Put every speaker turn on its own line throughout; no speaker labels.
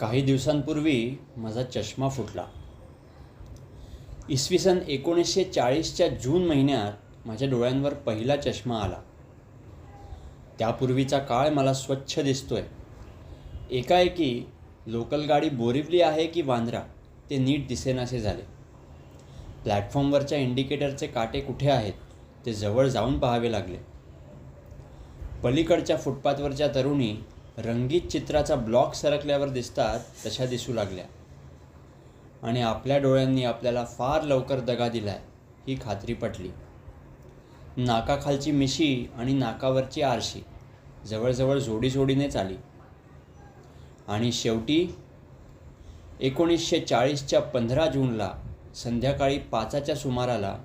काही दिवसांपूर्वी माझा चष्मा फुटला. इसवी सन एकोणीसशे चाळीसच्या जून महिन्यात माझ्या डोळ्यांवर पहिला चष्मा आला. त्यापूर्वीचा काळ मला स्वच्छ दिसतोय. एकाएकी लोकल गाडी बोरिवली आहे की वांद्रा ते नीट दिसेनासे झाले. प्लॅटफॉर्मवरच्या इंडिकेटरचे काटे कुठे आहेत ते जवळ जाऊन पाहावे लागले. पलीकडच्या फुटपाथवरच्या तरुणी रंगीत चित्राचा ब्लॉक सरकल्यावर दिसतात तशा दिसू लागल्या. आणि आपल्या डोळ्यांनी आपल्याला फार लवकर दगा दिलाय ही खात्री पटली. नाकाखालची मिशी आणि नाकावरची आरशी जवळजवळ जोडीजोडीनेच आली आणि शेवटी एकोणीसशे चाळीसच्या पंधरा जूनला संध्याकाळी पाचाच्या सुमाराला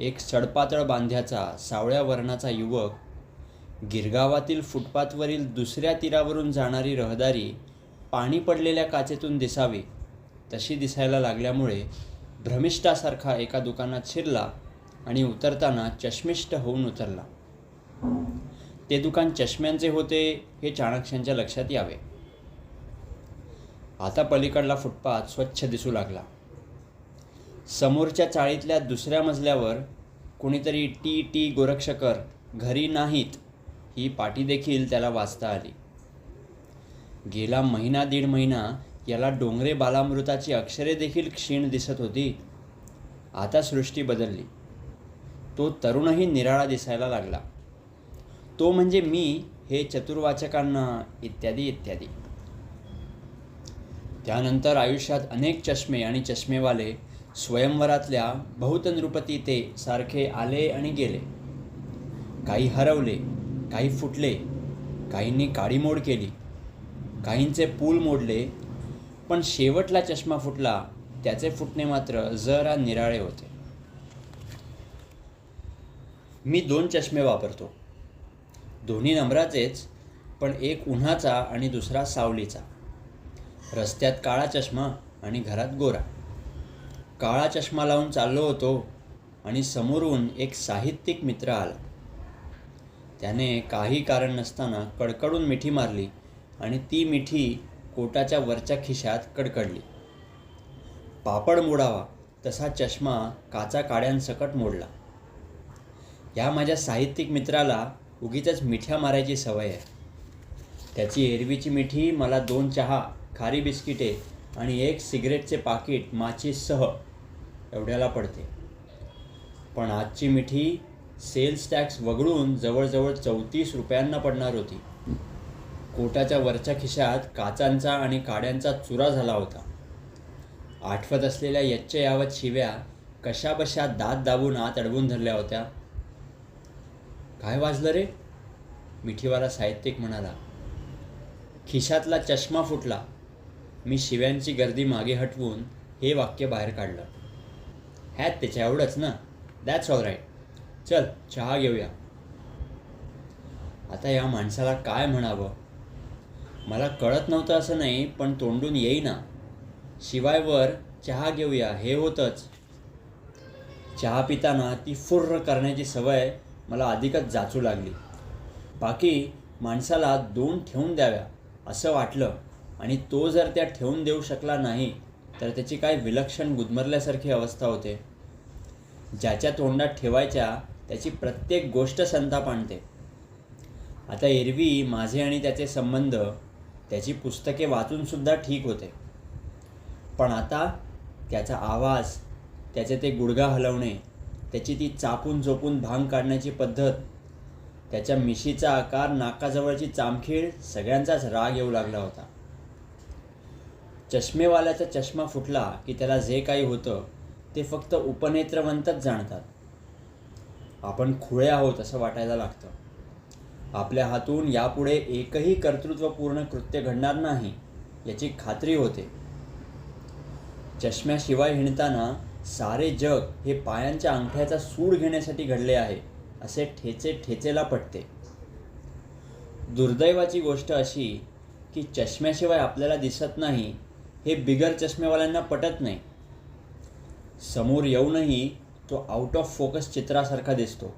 एक सडपातळ बांध्याचा सावळ्या वर्णाचा युवक गिरगावातील फुटपाथवरील दुसऱ्या तीरावरून जाणारी रहदारी पाणी पडलेल्या काचेतून दिसावी तशी दिसायला लागल्यामुळे भ्रमिष्ठासारखा एका दुकानात शिरला आणि उतरताना चष्मिष्ट होऊन उतरला. ते दुकान चष्म्यांचे होते हे चाणक्यांच्या लक्षात यावे. आता पलीकडला फुटपाथ स्वच्छ दिसू लागला. समोरच्या चाळीतल्या दुसऱ्या मजल्यावर कुणीतरी टी टी गोरक्षकर घरी नाहीत ही पाठीदेखील त्याला वाचता आली. गेला महिना दीड महिना याला डोंगरे बालामृताची अक्षरे देखील क्षीण दिसत होती. आता सृष्टी बदलली. तो तरुणही निराळा दिसायला लागला. तो म्हणजे मी हे चतुर्वाचकांना इत्यादी इत्यादी. त्यानंतर आयुष्यात अनेक चष्मे आणि चष्मेवाले स्वयंवरातल्या बहुतनृपती ते सारखे आले आणि गेले. काही हरवले. काही फुटले काहींनी काडीमोड केली काहींचे पूल मोडले पण शेवटला चष्मा फुटला त्याचे फुटणे मात्र जरा निराळे होते. मी दोन चष्मे वापरतो. दोन्ही नंबराचेच पण एक उन्हाचा आणि दुसरा सावलीचा. रस्त्यात काळा चष्मा आणि घरात गोरा. काळा चष्मा लावून चाललो होतो आणि समोरून एक साहित्यिक मित्र आला. त्याने काही कारण नसताना कडकडून मिठी मारली आणि ती मिठी कोटाच्या वरच्या खिशात कडकडली. पापड मोडावा तसा चष्मा काचा काड्यांसकट मोडला. या माझ्या साहित्यिक मित्राला उगीच मिठ्या मारायची सवय आहे. त्याची एरवीची मिठी मला दोन चहा खारी बिस्किटे आणि एक सिगरेटचे पाकिट माचीससह एवढ्याला पडते. पण आजची मिठी सेल्स टॅक्स वगळून जवळजवळ चौतीस रुपयांना पडणार होती. कोटाच्या वरच्या खिशात काचांचा आणि काड्यांचा चुरा झाला होता. आठवत असलेल्या यच्च यावत शिव्या कशाबशा दात दाबून आत अडवून धरल्या होत्या. काय वाजलं रे? मिठीवाला साहित्यिक म्हणाला. खिशातला चष्मा फुटला. मी शिव्यांची गर्दी मागे हटवून हे वाक्य बाहेर काढलं. ह्यात त्याच्या एवढंच ना? दॅट्स ऑल राईट चल चहा घेऊया. आता या माणसाला काय म्हणावं? मला कळत नव्हतं असं नाही पण तोंडून येईना. शिवाय वर चहा घेऊया हे होतंच. चहा पिताना ती फुर्र करण्याची सवय मला अधिकच जाचू लागली. बाकी माणसाला दोन ठेवून द्याव्या असं वाटलं. आणि तो जर त्या ठेवून देऊ शकला नाही तर त्याची काय विलक्षण गुदमरल्यासारखी अवस्था होते. ज्याच्या तोंडात ठेवायच्या त्याची प्रत्येक गोष्ट संताप आणते. आता एरवी माझे आणि त्याचे संबंध त्याची पुस्तके वाचूनसुद्धा ठीक होते. पण आता त्याचा आवाज त्याचे ते गुडघा हलवणे त्याची ती चापून चोपून भांग काढण्याची पद्धत त्याच्या मिशीचा आकार नाकाजवळची चामखीळ सगळ्यांचाच राग येऊ लागला होता. चष्मेवाल्याचा चष्मा फुटला की त्याला जे काही होतं ते फक्त उपनेत्रवंतच जाणतात. आपण खुळे आहोत असं वाटायला लागतं. आपल्या हातून यापुढे एकही कर्तृत्वपूर्ण कृत्य घडणार नाही याची खात्री होते. चष्म्याशिवाय हिंडताना सारे जग हे पायांच्या अंगठ्याचा सूड घेण्यासाठी घडले आहे असे ठेचे ठेचेला पटते. दुर्दैवाची गोष्ट अशी की चष्म्याशिवाय आपल्याला दिसत नाही हे बिगर चष्मेवाल्यांना पटत नाही. समोर येऊनही तो आउट ऑफ फोकस चित्रासारखा दिसतो.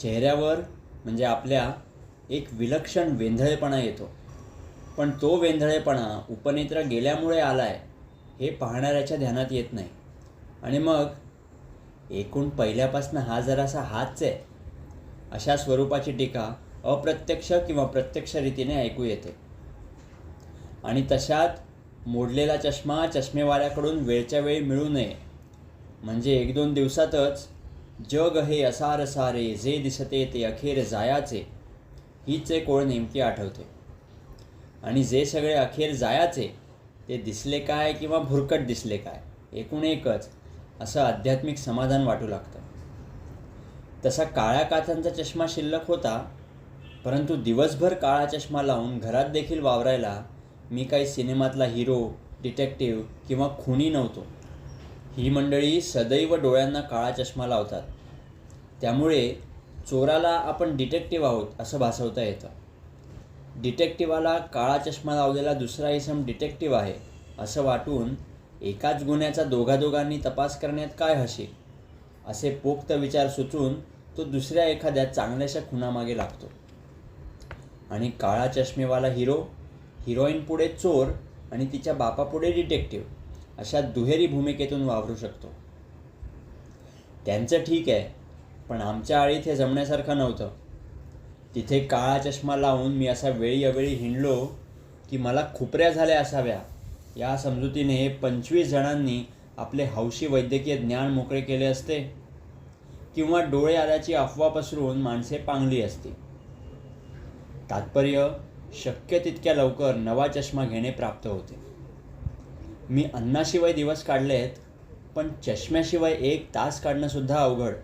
चेहऱ्यावर म्हणजे आपल्या एक विलक्षण वेंधळेपणा येतो. पण तो वेंधळेपणा उपनेत्र गेल्यामुळे आला आहे हे पाहणाऱ्याच्या ध्यानात येत नाही. आणि मग एकूण पहिल्यापासून हा जरासा हाच आहे. अशा स्वरूपाची टीका अप्रत्यक्ष किंवा प्रत्यक्ष रीतीने ऐकू येते. आणि तशात मोडलेला चष्मा चष्मेवाल्याकडून वेळच्या वेळी मिळू नये म्हणजे एक दोन दिवसातच जग हे असार सारे जे दिसते ते अखेर जायाचे हीच एक ओळ नेमकी आठवते. आणि जे सगळे अखेर जायाचे ते दिसले काय किंवा भुरकट दिसले काय एकूण एकच असं आध्यात्मिक समाधान वाटू लागतं. तसा काळ्या काचांचा चष्मा शिल्लक होता परंतु दिवसभर काळा चष्मा लावून घरात देखील वावरायला मी काही सिनेमातला हिरो डिटेक्टिव्ह किंवा खुनी नव्हतो. ही मंडळी सदैव डोळ्यांना काळा चष्मा लावतात. त्यामुळे चोराला आपण डिटेक्टिव्ह आहोत असं भासवता येतं. डिटेक्टिव्हाला काळा चष्मा लावलेला दुसरा इसम डिटेक्टिव्ह आहे असं वाटून एकाच गुन्ह्याचा दोघादोघांनी तपास करण्यात काय हशी असे पोक्त विचार सुचून तो दुसऱ्या एखाद्या चांगल्याशा खुनामागे लागतो. आणि काळा चष्मेवाला हिरो हिरोईन पुढे चोर आणि तिच्या बापापुढे डिटेक्टिव्ह. अशा दुहेरी भूमिकेतून वावरू शकतो. त्यांचं ठीक आहे पण आमच्या आळीत हे जमण्यासारखं नव्हतं. तिथे काळा चष्मा लावून मी असा वेळी अवेळी हिंडलो की मला खुपऱ्या झाल्या असाव्या. या समजुतीने पंचवीस जणांनी आपले हौशी वैद्यकीय ज्ञान मोकळे केले असते किंवा डोळे आल्याची अफवा पसरून माणसे पांगली असती. तात्पर्य शक्य तितक्या लवकर नवा चष्मा घेणे प्राप्त होते. मी अन्नाशिवाय दिवस काढले आहेत पण चष्म्याशिवाय एक तास काढणंसुद्धा अवघड.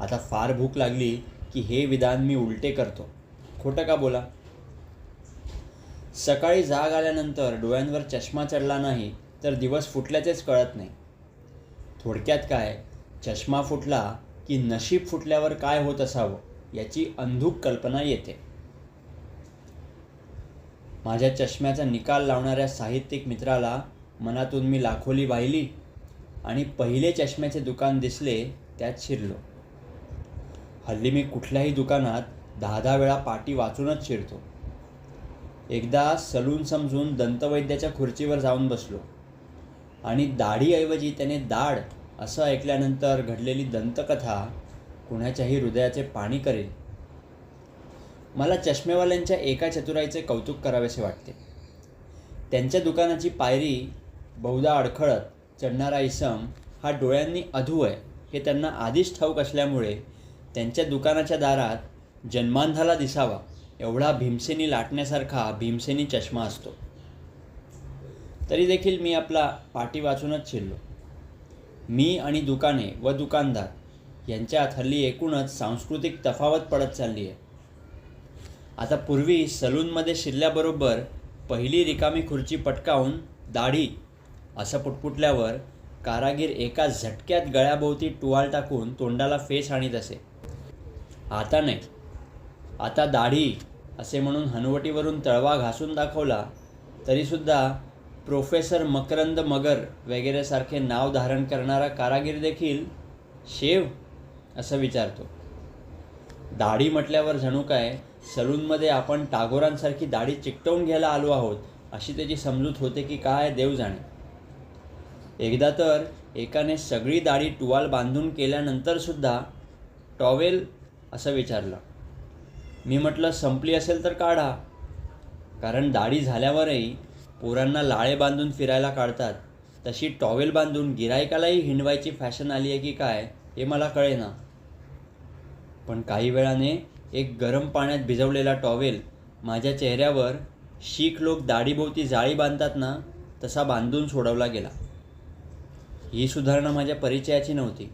आता फार भूक लागली की हे विधान मी उलटे करतो. खोटं का बोला? सकाळी जाग आल्यानंतर डोळ्यांवर चष्मा चढला नाही तर दिवस फुटल्याचेच कळत नाही. थोडक्यात काय? चष्मा फुटला की नशीब फुटल्यावर काय होत असावं याची अंधूक कल्पना येते. माझ्या चष्म्याचा निकाल लावणाऱ्या साहित्यिक मित्राला मनातून मी लाखोली वाहिली आणि पहिले चष्म्याचे दुकान दिसले त्यात शिरलो. हल्ली मी कुठल्याही दुकानात दहा दहा वेळा पाटी वाचूनच शिरतो. एकदा सलून समजून दंतवैद्याच्या खुर्चीवर जाऊन बसलो. आणि दाढीऐवजी त्याने दाढ असं ऐकल्यानंतर घडलेली दंतकथा कुणाच्याही हृदयाचे पाणी करेल. मला चष्मेवाल्यांच्या एका चतुराईचे कौतुक करावेसे वाटते. त्यांच्या दुकानाची पायरी बहुधा अडखळत चढणारा इसम हा डोळ्यांनी अधू आहे. हे त्यांना आधीच ठाऊक असल्यामुळे त्यांच्या दुकानाच्या दारात जन्मांधाला दिसावा एवढा भीमसेनी लाटण्यासारखा भीमसेनी चष्मा असतो. तरी देखील मी आपला पाठी वाचूनच शिरलो. मी आणि दुकाने व दुकानदार यांच्यात हल्ली एकूणच सांस्कृतिक तफावत पडत चालली आहे. आता पूर्वी सलूनमध्ये शिरल्याबरोबर पहिली रिकामी खुर्ची पटकावून दाढी असं पुटपुटल्यावर कारागीर एका झटक्यात गळ्याभोवती टुवाल टाकून तोंडाला फेस आणीत असे. आता नाही. आता दाढी असे म्हणून हनुवटीवरून तळवा घासून दाखवला तरीसुद्धा प्रोफेसर मकरंद मगर वगैरेसारखे नाव धारण करणारा कारागीर देखील शेव असं विचारतो. दाढी म्हटल्यावर जणू काय सलूनमध्ये आपण टागोरांसारखी दाढी चिकटवून घ्यायला आलो आहोत अशी त्याची समजूत होते की काय देव जाणे. एकदा तर एकाने सगळी दाढी टुवाल बांधून केल्यानंतरसुद्धा टॉवेल असं विचारलं. मी म्हटलं संपली असेल तर काढा. कारण दाढी झाल्यावरही पोरांना लाळे बांधून फिरायला काढतात. तशी टॉवेल बांधून गिरायकालाही हिंडवायची फॅशन आली आहे की काय हे मला कळेना. पण काही वेळाने एक गरम पाण्यात भिजवलेला टॉवेल माझ्या चेहऱ्यावर शीख लोक दाढीभोवती जाळी बांधतात ना तसा बांधून सोडवला गेला. ही सुधारणा माझ्या परिचयाची नव्हती.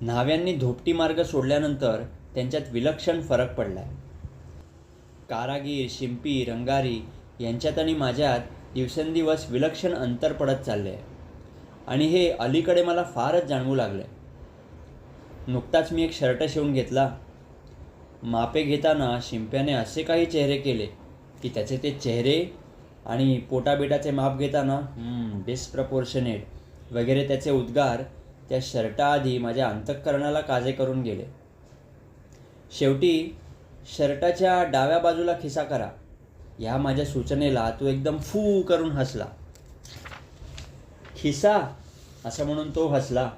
न्हाव्यांनी धोपटी मार्ग सोडल्यानंतर त्यांच्यात विलक्षण फरक पडला आहे कारागीर शिंपी रंगारी यांच्यात आणि माझ्यात दिवसेंदिवस विलक्षण अंतर पडत चालले आहे आणि हे अलीकडे मला फारच जाणवू लागलं आहे नुकताच मी एक शर्ट शिवून घेतला. मापे घेताना शिंप्याने असे काही चेहरे केले की त्याचे ते चेहरे आणि पोटाबिटाचे माप घेताना डिस्प्रपोर्शनेट वगैरे त्याचे उद्गार त्या शर्टाआधी माझ्या अंतःकरणाला काजे करून गेले. शेवटी शर्टाच्या डाव्या बाजूला खिसा करा. ह्या माझ्या सूचनेला तो एकदम फू करून हसला. खिसा असं म्हणून तो हसला.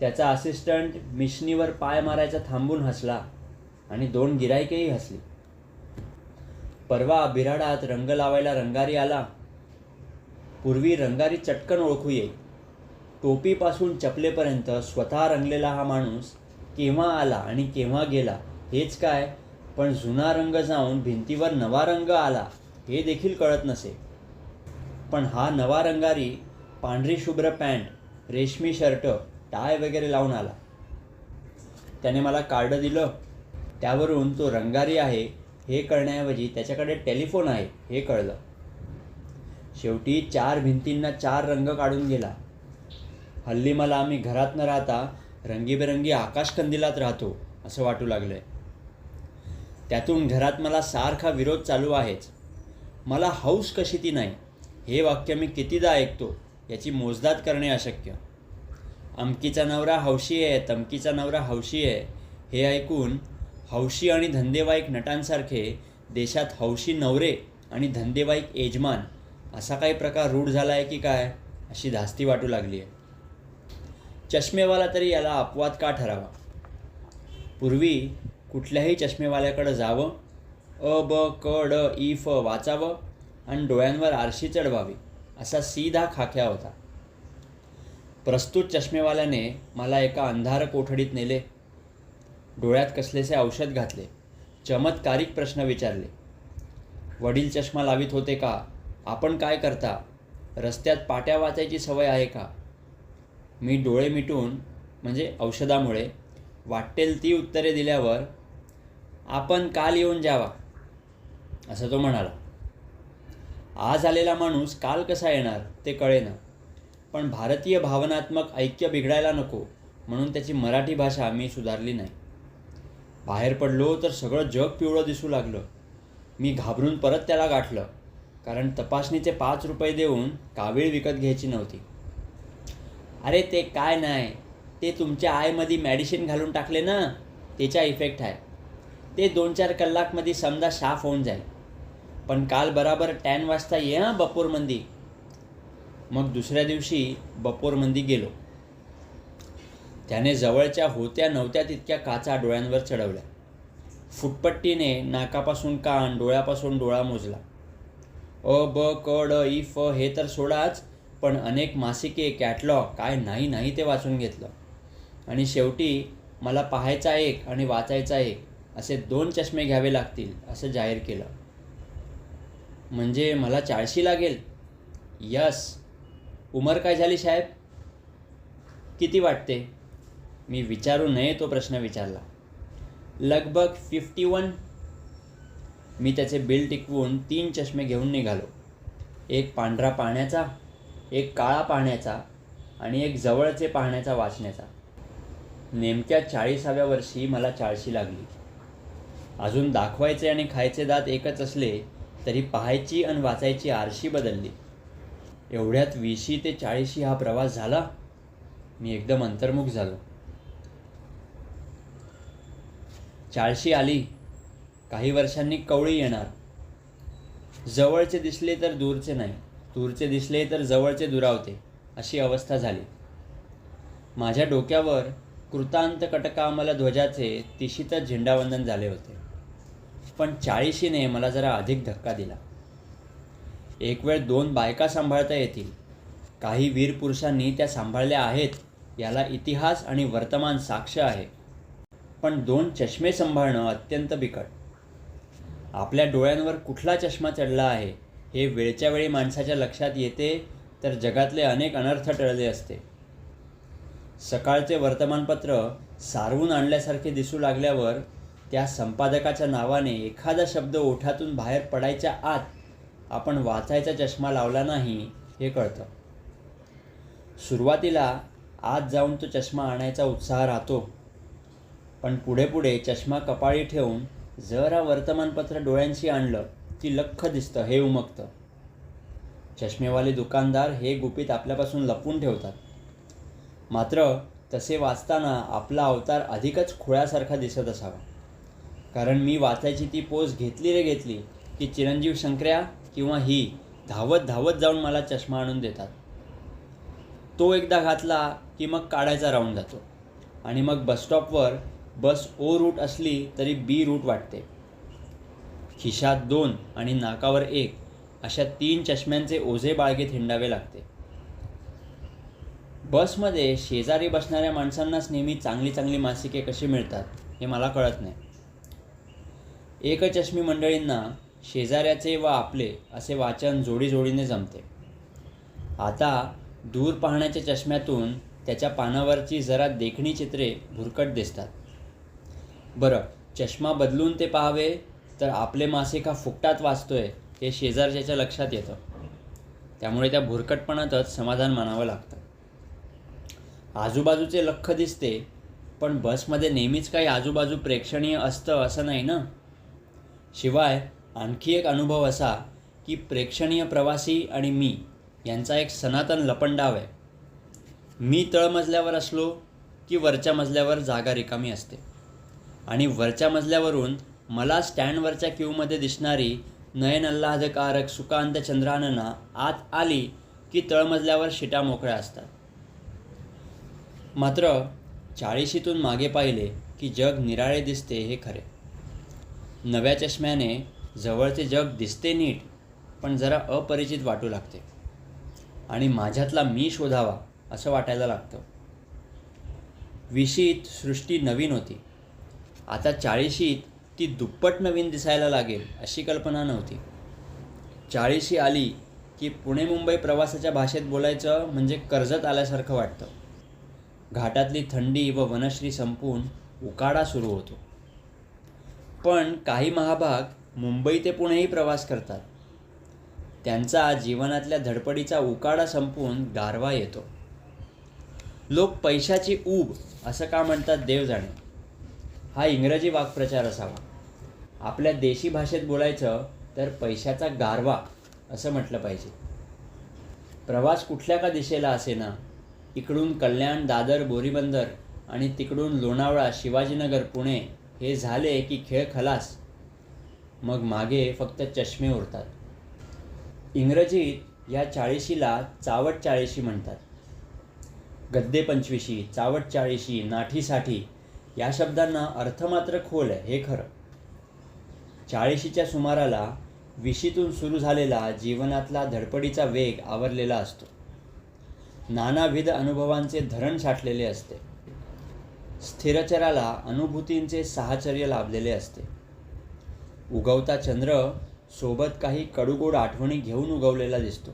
त्याचा असिस्टंट मिशनीवर पाय मारायचा थांबून हसला आणि दोन गिरायकेही हसली. परवा बिराडात रंग लावायला रंगारी आला. पूर्वी रंगारी चटकन ओळखू ये. टोपीपासून चपलेपर्यंत स्वतः रंगलेला हा माणूस केव्हा आला आणि केव्हा गेला हेच काय पण जुना रंग जाऊन भिंतीवर नवा रंग आला हे देखील कळत नसे. पण हा नवा रंगारी पांढरी शुभ्र पॅन्ट रेशमी शर्ट टाय वगैरे लावून आला. त्याने मला कार्ड दिलं. त्यावरून तो रंगारी आहे हे कळण्याऐवजी त्याच्याकडे टेलिफोन आहे हे कळलं. शेवटी चार भिंतींना चार रंग काढून गेला. हल्ली मला आम्ही घरात न राहता रंगीबेरंगी आकाशकंदिलात राहतो असं वाटू लागलं आहे त्यातून घरात मला सारखा विरोध चालू आहेच. मला हौस कशी ती नाही हे वाक्य मी कितीदा ऐकतो याची मोजदाद करणे अशक्य. अमकीचा नवरा हौशी आहे तमकीचा नवरा हौशी आहे. हे ऐकून हौशी आणि धंदेवाईक नटांसारखे देशात हौशी नवरे आणि धंदेवाईक यजमान असा काही प्रकार रूढ झाला आहे की काय अशी धास्ती वाटू लागली आहे. चष्मेवाला तरी याला अपवाद का ठरावा? पूर्वी कुठल्याही चष्मेवाल्याकडं जावं अ ब क ड इ फ वाचावं आणि डोळ्यांवर आरशी चढवावी असा सीधा खाक्या होता. प्रस्तुत चष्मेवाल्याने मला एका अंधार कोठडीत नेले. डोळ्यात कसलेसे औषध घातले. चमत्कारिक प्रश्न विचारले. वडील चष्मा लावित होते का? आपण काय करता? रस्त्यात पाट्या वाचायची सवय आहे का? मी डोळे मिटून म्हणजे औषधामुळे वाटेल ती उत्तरे दिल्यावर आपण काल येऊन जावा असं तो म्हणाला. आज आलेला माणूस काल कसा येणार ते कळेना. पण भारतीय भावनात्मक ऐक्य बिघडायला नको म्हणून त्याची मराठी भाषा मी सुधारली नाही. बाहेर पडलो तर सगळं जग पिवळं दिसू लागलं. मी घाबरून परत त्याला गाठलं कारण तपासणीचे पाच रुपये देऊन कावीळ विकत घ्यायची नव्हती. अरे ते काय नाही ते तुमच्या आयमध्ये मॅडिसिन घालून टाकले ना त्याचा इफेक्ट आहे. ते दोन चार कलाकमध्ये समजा साफ होऊन जाईल. पण काल बराबर टॅन वाजता ये हां बपोरमंदी. मग दुसऱ्या दिवशी बपोरमंदी गेलो. त्याने जवळच्या होत्या नव्हत्या तितक्या काचा डोळ्यांवर चढवल्या. फुटपट्टीने नाकापासून कान डोळ्यापासून डोळा मोजला. अ ब क ड ई फ हे तर सोडाच पण अनेक मासिके कॅटलॉग काय नाही नाही ते वाचून घेतलं. आणि शेवटी मला पाहायचा एक आणि वाचायचा एक असे दोन चष्मे घ्यावे लागतील असं जाहीर केलं. म्हणजे मला चाळशी लागेल? यस. उमर काय झाली साहेब किती वाटते? मी विचारू नये तो प्रश्न विचारला. लगभग फिफ्टी वन मी त्याचे बिल टिकवून तीन चष्मे घेऊन निघालो. एक पांढरा पाण्याचा एक काळा पाहण्याचा आणि एक जवळचे पाहण्याचा वाचण्याचा. नेमक्या चाळीसाव्या वर्षी मला चाळशी लागली. अजून दाखवायचे आणि खायचे दात एकच असले तरी पाहायची आणि वाचायची आरशी बदलली. एवढ्यात वीशी ते चाळीशी हा प्रवास झाला मी एकदम अंतर्मुख झालो. चाळशी आली काही वर्षांनी कवळी येणार. जवळचे दिसले तर दूरचे नाही दूरचे दिसले तर जवळचे दुरावते अशी अवस्था झाली. माझ्या डोक्यावर कृतांत कटकामल ध्वजाचे तिशीतच झेंडावंदन झाले होते. पण चाळीशीने मला जरा अधिक धक्का दिला. एक वेळ दोन बायका सांभाळता येतील. काही वीर पुरुषांनी त्या सांभाळल्या आहेत याला इतिहास आणि वर्तमान साक्ष आहे. पण दोन चष्मे सांभाळणं अत्यंत बिकट. आपल्या डोळ्यांवर कुठला चष्मा चढला आहे हे वेळच्या वेळी माणसाच्या लक्षात येते तर जगातले अनेक अनर्थ टळले असते. सकाळचे वर्तमानपत्र सारवून आणल्यासारखे दिसू लागल्यावर त्या संपादकाच्या नावाने एखादा शब्द ओठातून बाहेर पडायच्या आत आपण वाचायचा चष्मा लावला नाही हे कळतं. सुरुवातीला आत जाऊन तो चष्मा आणायचा उत्साह राहतो. पण पुढे पुढे चष्मा कपाळी ठेवून जरा वर्तमानपत्र डोळ्यांशी आणलं की लख्ख दिसतं हे उमगतं. चष्मेवाले दुकानदार हे गुपित आपल्यापासून लपवून ठेवतात. मात्र तसे वाचताना आपला अवतार अधिकच खोळ्यासारखा दिसत असावा. कारण मी वाचायची ती पोज घेतली रे घेतली की चिरंजीव शंकर्या किंवा ही धावत धावत जाऊन मला चष्मा आणून देतात. तो एकदा घातला की मग काढायचा राऊंड जातो. आणि मग बसस्टॉपवर बस ओ रूट असली तरी बी रूट वाटते. खिशात दोन आणि नाकावर एक अशा तीन चष्म्यांचे ओझे बाळगेत हिंडावे लागते. बसमध्ये शेजारी बसणाऱ्या माणसांनाच नेहमी चांगली चांगली मासिके कशी मिळतात हे मला कळत नाही. एकचष्मी मंडळींना शेजाऱ्याचे व आपले असे वाचन जोडीजोडीने जमते. आता दूर पाहण्याच्या चष्म्यातून त्याच्या पानावरची जरा देखणी चित्रे भुरकट दिसतात. बरं चष्मा बदलून ते पाहावे तर आपले मासिक हा फुकटात वाचतोय हे शेजारच्याच्या लक्षात येतं. त्यामुळे त्या भुरकटपणातच समाधान मानावं लागतं. आजूबाजूचे लख दिसते पण बसमध्ये नेहमीच काही आजूबाजू प्रेक्षणीय असतं असं नाही ना? शिवाय आणखी एक अनुभव असा की प्रेक्षणीय प्रवासी आणि मी यांचा एक सनातन लपंडाव आहे. मी तळमजल्यावर असलो की वरच्या मजल्यावर जागा रिकामी असते. आणि वरच्या मजल्यावरून मला स्टँडवरच्या क्यूमध्ये दिसणारी नयन आल्हादकारक सुकांत चंद्रानना आत आली की तळमजल्यावर शिटा मोकळ्या असतात. मात्र चाळीशीतून मागे पाहिले की जग निराळे दिसते हे खरे. नव्या चष्म्याने जवळचे जग दिसते नीट पण जरा अपरिचित वाटू लागते. आणि माझ्यातला मी शोधावा असं वाटायला लागतं. विशीत सृष्टी नवीन होती. आता चाळीशीत ती दुप्पट नवीन दिसायला लागेल अशी कल्पना नव्हती. चाळीशी आली की पुणे मुंबई प्रवासाच्या भाषेत बोलायचं म्हणजे कर्जत आल्यासारखं वाटतं. घाटातली थंडी व वनश्री संपून उकाडा सुरू होतो. पण काही महाभाग मुंबई ते पुणेही प्रवास करतात. त्यांचा जीवनातल्या धडपडीचा उकाडा संपून गारवा येतो. लोक पैशाची ऊब असं का म्हणतात देव जाणे हा इंग्रजी वाक्प्रचार असावा. आपल्या देशी भाषेत बोलायचं तर पैशाचा गारवा असं म्हटलं पाहिजे. प्रवास कुठल्या का दिशेला असेना? इकडून कल्याण दादर बोरीबंदर आणि तिकडून लोणावळा शिवाजीनगर पुणे हे झाले की खेळ खलास. मग मागे फक्त चष्मे उरतात. इंग्रजीत या चाळीशीला चावट चाळीशी म्हणतात. गद्दे पंचवीशी चावट चाळीशी नाठीसाठी या शब्दांना अर्थ मात्र खोल आहे हे खरं. चाळीशीच्या सुमाराला विशीतून सुरू झालेला जीवनातला धडपडीचा वेग आवरलेला असतो. नानाविध अनुभवांचे धरण साठलेले असते. स्थिरचराला अनुभूतींचे साहचर्य लाभलेले असते. उगवता चंद्र सोबत काही कडूगोड आठवणी घेऊन उगवलेला दिसतो.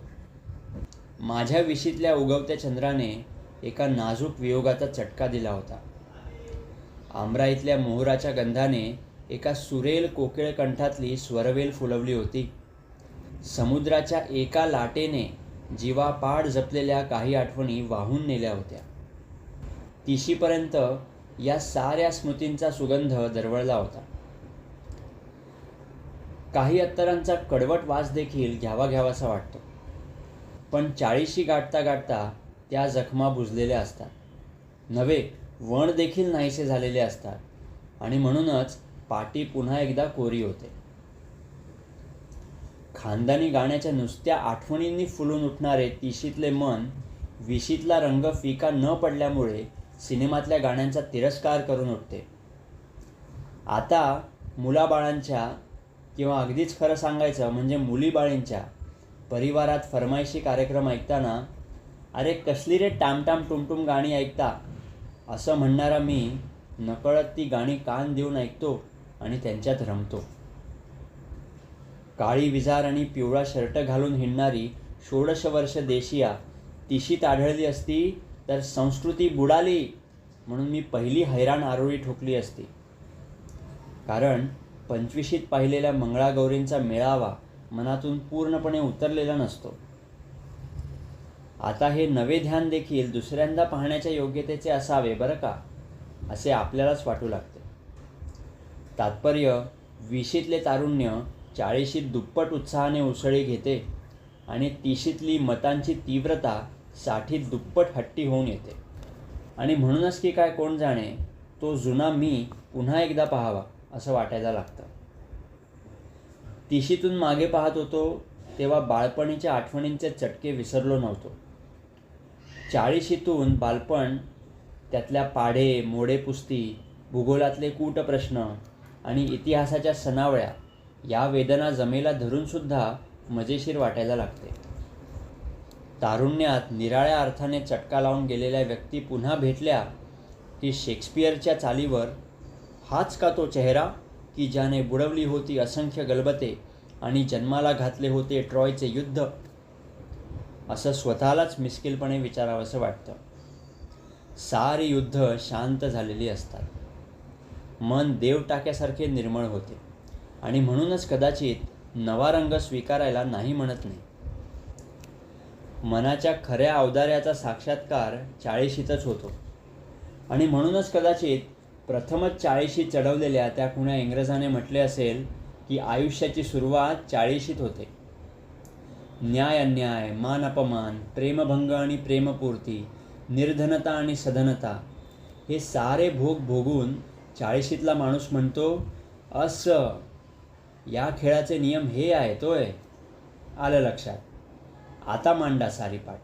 माझ्या विशीतल्या उगवत्या चंद्राने एका नाजूक वियोगाचा चटका दिला होता. आमराईतल्या मोहराच्या गंधाने एका सुरेल कोकिळ कंठातली स्वरवेल फुलवली होती. समुद्राच्या एका लाटेने जीवापाड जपलेल्या काही आठवणी वाहून नेल्या होत्या. तिशीपर्यंत या साऱ्या स्मृतींचा सुगंध दरवळला होता. काही अत्तरांचा कडवट वास देखील घ्यावा घ्यावासा वाटतो. पण चाळीशी गाठता गाठता त्या जखमा बुजलेल्या असतात. नवे वण देखील नाहीसे झालेले असतात. आणि म्हणूनच पाटी पुन्हा एकदा कोरी होते. खानदानी गाण्याच्या नुसत्या आठवणींनी फुलून उठणारे तिशीतले मन विशीतला रंग फिका न पडल्यामुळे सिनेमातल्या गाण्यांचा तिरस्कार करून उठते. आता मुलाबाळांच्या किंवा अगदीच खरं सांगायचं म्हणजे मुलीबाळींच्या परिवारात फरमाईशी कार्यक्रम ऐकताना अरे कसली रे टामटाम टुमटुम गाणी ऐकता? असं म्हणणारा मी नकळत ती गाणी कान देऊन ऐकतो आणि त्यांच्यात रमतो. काळी विजार आणि पिवळा शर्ट घालून हिंडणारी षोडश वर्ष देशिया तिशीत आढळली असती तर संस्कृती बुडाली म्हणून मी पहिली हैराण आरोळी ठोकली असती. कारण पंचवीशीत पाहिलेल्या मंगळागौरींचा मेळावा मनातून पूर्णपणे उतरलेला नसतो. आता हे नवे ध्यान देखील दुसऱ्यांदा पाहण्याच्या योग्यतेचे असावे बरं का? असे आपल्यालाच वाटू लागते. तात्पर्य विशीतले तारुण्य चाळीशीत दुप्पट उत्साहाने उसळी घेते आणि तिशीतली मतांची तीव्रता साठीत दुप्पट हट्टी होऊन येते. आणि म्हणूनच की काय कोण जाणे तो जुना मी पुन्हा एकदा पाहावा. असं वाटायला लागतं. तिशीतून मागे पाहत होतो तेव्हा बाळपणीच्या आठवणींचे चटके विसरलो नव्हतो. चाळीशीतून बालपण त्यातल्या पाढे मोडे पुस्ती भूगोलातले कूट प्रश्न आणि इतिहासाच्या सनावळ्या या वेदना जमेला धरूनसुद्धा मजेशीर वाटायला लागते. तारुण्यात निराळ्या अर्थाने चटका लावून गेलेल्या व्यक्ती पुन्हा भेटल्या की शेक्सपियरच्या चालीवर हाच का तो चेहरा की ज्याने बुडवली होती असंख्य गलबते आणि जन्माला घातले होते ट्रॉयचे युद्ध? असं स्वतःलाच मिस्किलपणे विचारावंसं वाटतं. सारी युद्ध शांत झालेली असतात. मन देव टाक्यासारखे निर्मळ होते. आणि म्हणूनच कदाचित नवा रंग स्वीकारायला नाही म्हणत नाही. मनाच्या खऱ्या अवदार्याचा साक्षात्कार चाळीशीतच होतो. आणि म्हणूनच कदाचित प्रथमच चाळीशी चढवलेल्या त्या कुण्या इंग्रजाने म्हटले असेल की आयुष्याची सुरुवात चाळीशीत होते. न्याय अन्याय मान अपमान प्रेमभंग आणि प्रेमपूर्ती निर्धनता आणि सधनता हे सारे भोग भोगून चाळीशीतला माणूस म्हणतो असं या खेळाचे नियम हे आहेत होय आलं लक्षात. आता मांडा सारी पाठ.